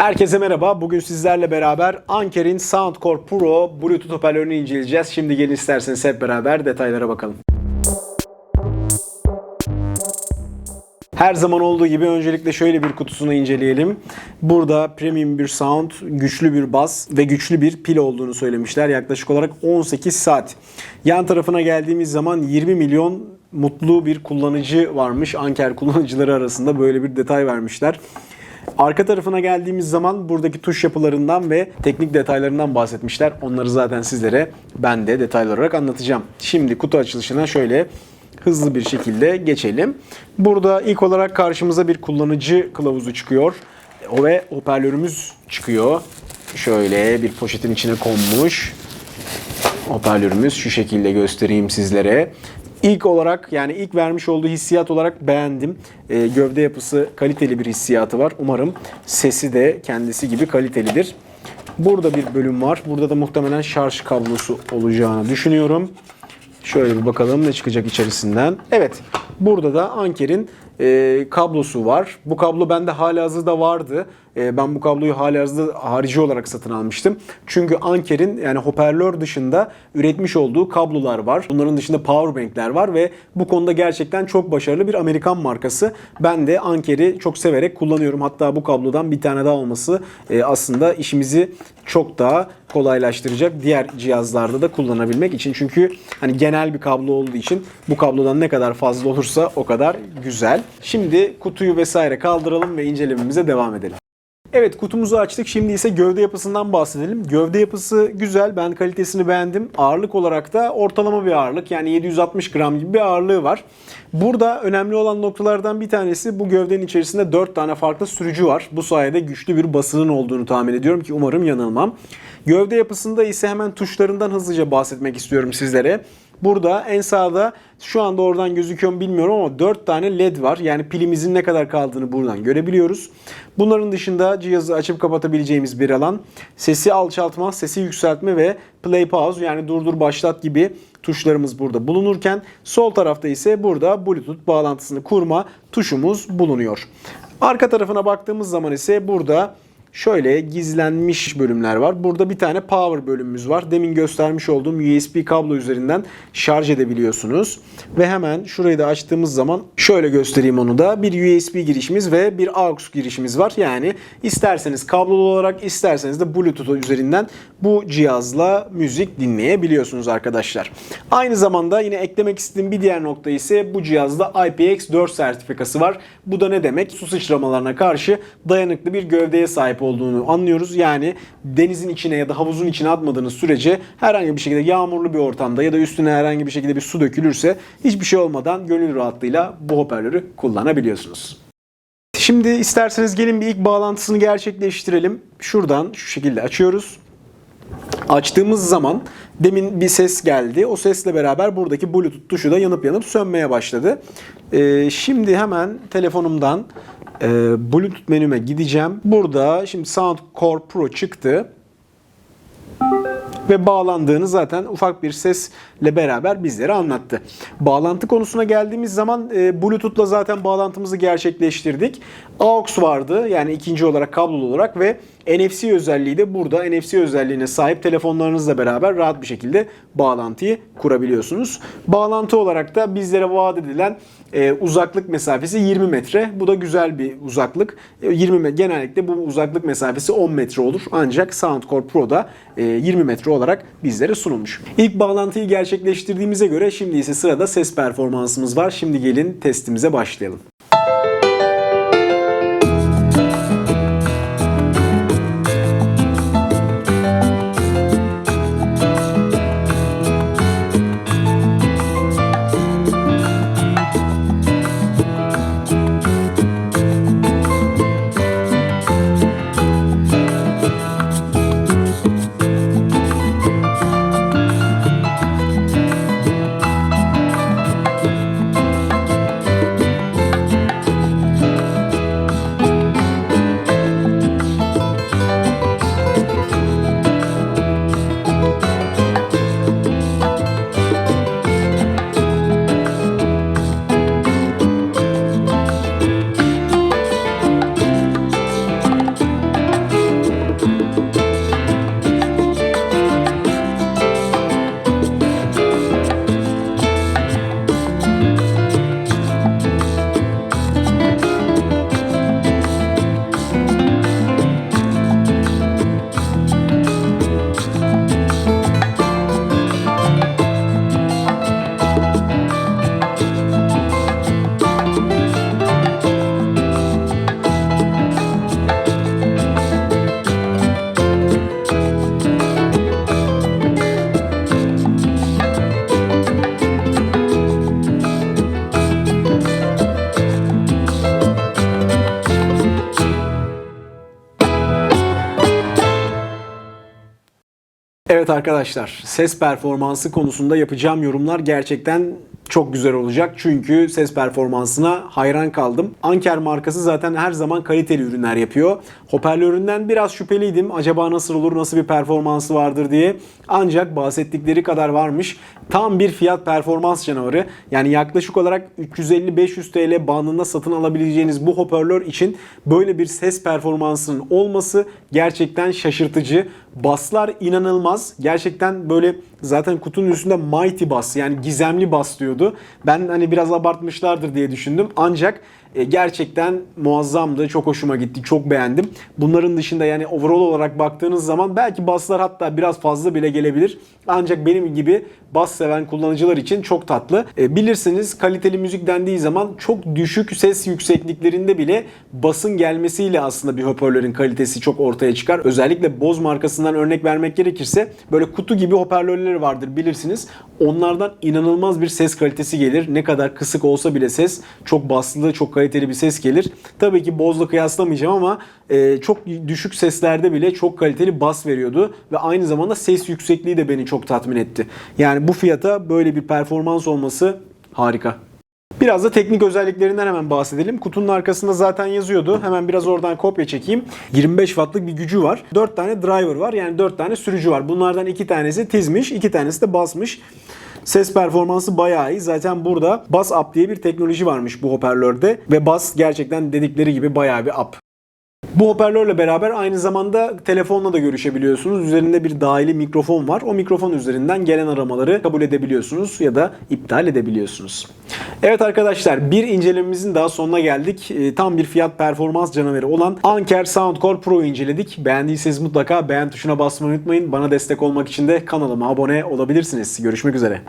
Herkese merhaba. Bugün sizlerle beraber Anker'in Soundcore Pro Bluetooth hoparlörünü inceleyeceğiz. Şimdi gelin isterseniz hep beraber detaylara bakalım. Her zaman olduğu gibi öncelikle şöyle bir kutusunu inceleyelim. Burada premium bir sound, güçlü bir bas ve güçlü bir pil olduğunu söylemişler. Yaklaşık olarak 18 saat. Yan tarafına geldiğimiz zaman 20 milyon mutlu bir kullanıcı varmış. Anker kullanıcıları arasında böyle bir detay vermişler. Arka tarafına geldiğimiz zaman buradaki tuş yapılarından ve teknik detaylarından bahsetmişler. Onları zaten sizlere ben de detaylı olarak anlatacağım. Şimdi kutu açılışına şöyle hızlı bir şekilde geçelim. Burada ilk olarak karşımıza bir kullanıcı kılavuzu çıkıyor. O ve hoparlörümüz çıkıyor. Şöyle bir poşetin içine konmuş. Hoparlörümüz şu şekilde göstereyim sizlere. İlk olarak yani ilk vermiş olduğu hissiyat olarak beğendim. Ee, gövde yapısı kaliteli bir hissiyatı var. Umarım sesi de kendisi gibi kalitelidir. Burada bir bölüm var. Burada da muhtemelen şarj kablosu olacağını düşünüyorum. Şöyle bir bakalım ne çıkacak içerisinden. Evet burada da Anker'in e, kablosu var. Bu kablo bende halihazırda vardı. E, ben bu kabloyu halihazırda harici olarak satın almıştım. Çünkü Anker'in yani hoparlör dışında üretmiş olduğu kablolar var. Bunların dışında powerbankler var ve bu konuda gerçekten çok başarılı bir Amerikan markası. Ben de Anker'i çok severek kullanıyorum. Hatta bu kablodan bir tane daha olması e, aslında işimizi çok daha kolaylaştıracak diğer cihazlarda da kullanabilmek için. Çünkü hani genel bir kablo olduğu için bu kablodan ne kadar fazla olursa o kadar güzel. Şimdi kutuyu vesaire kaldıralım ve incelememize devam edelim. Evet kutumuzu açtık. Şimdi ise gövde yapısından bahsedelim. Gövde yapısı güzel. Ben kalitesini beğendim. Ağırlık olarak da ortalama bir ağırlık. Yani 760 gram gibi bir ağırlığı var. Burada önemli olan noktalardan bir tanesi bu gövdenin içerisinde 4 tane farklı sürücü var. Bu sayede güçlü bir basının olduğunu tahmin ediyorum ki umarım yanılmam. Gövde yapısında ise hemen tuşlarından hızlıca bahsetmek istiyorum sizlere. Burada en sağda şu anda oradan gözüküyor mu bilmiyorum ama 4 tane led var. Yani pilimizin ne kadar kaldığını buradan görebiliyoruz. Bunların dışında cihazı açıp kapatabileceğimiz bir alan. Sesi alçaltma, sesi yükseltme ve play pause yani durdur başlat gibi tuşlarımız burada bulunurken sol tarafta ise burada Bluetooth bağlantısını kurma tuşumuz bulunuyor. Arka tarafına baktığımız zaman ise burada şöyle gizlenmiş bölümler var. Burada bir tane power bölümümüz var. Demin göstermiş olduğum USB kablo üzerinden şarj edebiliyorsunuz. Ve hemen şurayı da açtığımız zaman şöyle göstereyim onu da. Bir USB girişimiz ve bir AUX girişimiz var. Yani isterseniz kablolu olarak isterseniz de Bluetooth üzerinden bu cihazla müzik dinleyebiliyorsunuz arkadaşlar. Aynı zamanda yine eklemek istediğim bir diğer nokta ise bu cihazda IPX4 sertifikası var. Bu da ne demek? Su sıçramalarına karşı dayanıklı bir gövdeye sahip olduğunu anlıyoruz. Yani denizin içine ya da havuzun içine atmadığınız sürece herhangi bir şekilde yağmurlu bir ortamda ya da üstüne herhangi bir şekilde bir su dökülürse hiçbir şey olmadan gönül rahatlığıyla bu hoparlörü kullanabiliyorsunuz. Şimdi isterseniz gelin bir ilk bağlantısını gerçekleştirelim. Şuradan şu şekilde açıyoruz. Açtığımız zaman demin bir ses geldi. O sesle beraber buradaki Bluetooth tuşu da yanıp yanıp sönmeye başladı. Ee, şimdi hemen telefonumdan e, Bluetooth menüme gideceğim. Burada şimdi Soundcore Pro çıktı ve bağlandığını zaten ufak bir sesle beraber bizlere anlattı. Bağlantı konusuna geldiğimiz zaman e, Bluetooth'la zaten bağlantımızı gerçekleştirdik. AUX vardı yani ikinci olarak kablolu olarak ve NFC özelliği de burada. NFC özelliğine sahip telefonlarınızla beraber rahat bir şekilde bağlantıyı kurabiliyorsunuz. Bağlantı olarak da bizlere vaat edilen e, uzaklık mesafesi 20 metre. Bu da güzel bir uzaklık. E, 20 metre genellikle bu uzaklık mesafesi 10 metre olur. Ancak Soundcore Pro'da e, 20 metre olarak bizlere sunulmuş. İlk bağlantıyı gerçekleştirdiğimize göre şimdi ise sırada ses performansımız var. Şimdi gelin testimize başlayalım. Evet arkadaşlar, ses performansı konusunda yapacağım yorumlar gerçekten çok güzel olacak. Çünkü ses performansına hayran kaldım. Anker markası zaten her zaman kaliteli ürünler yapıyor. Hoparlöründen biraz şüpheliydim. Acaba nasıl olur, nasıl bir performansı vardır diye. Ancak bahsettikleri kadar varmış. Tam bir fiyat performans canavarı. Yani yaklaşık olarak 350-500 TL bandında satın alabileceğiniz bu hoparlör için böyle bir ses performansının olması gerçekten şaşırtıcı. Baslar inanılmaz. Gerçekten böyle zaten kutunun üstünde Mighty Bass yani gizemli bas diyordu. Ben hani biraz abartmışlardır diye düşündüm. Ancak gerçekten muazzamdı. Çok hoşuma gitti. Çok beğendim. Bunların dışında yani overall olarak baktığınız zaman belki baslar hatta biraz fazla bile gelebilir. Ancak benim gibi bas seven kullanıcılar için çok tatlı. E, bilirsiniz kaliteli müzik dendiği zaman çok düşük ses yüksekliklerinde bile basın gelmesiyle aslında bir hoparlörün kalitesi çok ortaya çıkar. Özellikle Bose markasından örnek vermek gerekirse böyle kutu gibi hoparlörleri vardır bilirsiniz. Onlardan inanılmaz bir ses kalitesi gelir. Ne kadar kısık olsa bile ses çok baslı, çok kaliteli bir ses gelir. Tabii ki Bose'la kıyaslamayacağım ama e, çok düşük seslerde bile çok kaliteli bas veriyordu ve aynı zamanda ses yüksekliği de beni çok tatmin etti. Yani bu fiyata böyle bir performans olması harika. Biraz da teknik özelliklerinden hemen bahsedelim. Kutunun arkasında zaten yazıyordu. Hemen biraz oradan kopya çekeyim. 25 wattlık bir gücü var. 4 tane driver var. Yani 4 tane sürücü var. Bunlardan 2 tanesi tizmiş, 2 tanesi de basmış. Ses performansı bayağı iyi. Zaten burada Bass Up diye bir teknoloji varmış bu hoparlörde. Ve Bass gerçekten dedikleri gibi bayağı bir up. Bu hoparlörle beraber aynı zamanda telefonla da görüşebiliyorsunuz. Üzerinde bir dahili mikrofon var. O mikrofon üzerinden gelen aramaları kabul edebiliyorsunuz ya da iptal edebiliyorsunuz. Evet arkadaşlar bir incelememizin daha sonuna geldik. Ee, Tam bir fiyat performans canavarı olan Anker Soundcore Pro inceledik. Beğendiyseniz mutlaka beğen tuşuna basmayı unutmayın. Bana destek olmak için de kanalıma abone olabilirsiniz. Görüşmek üzere.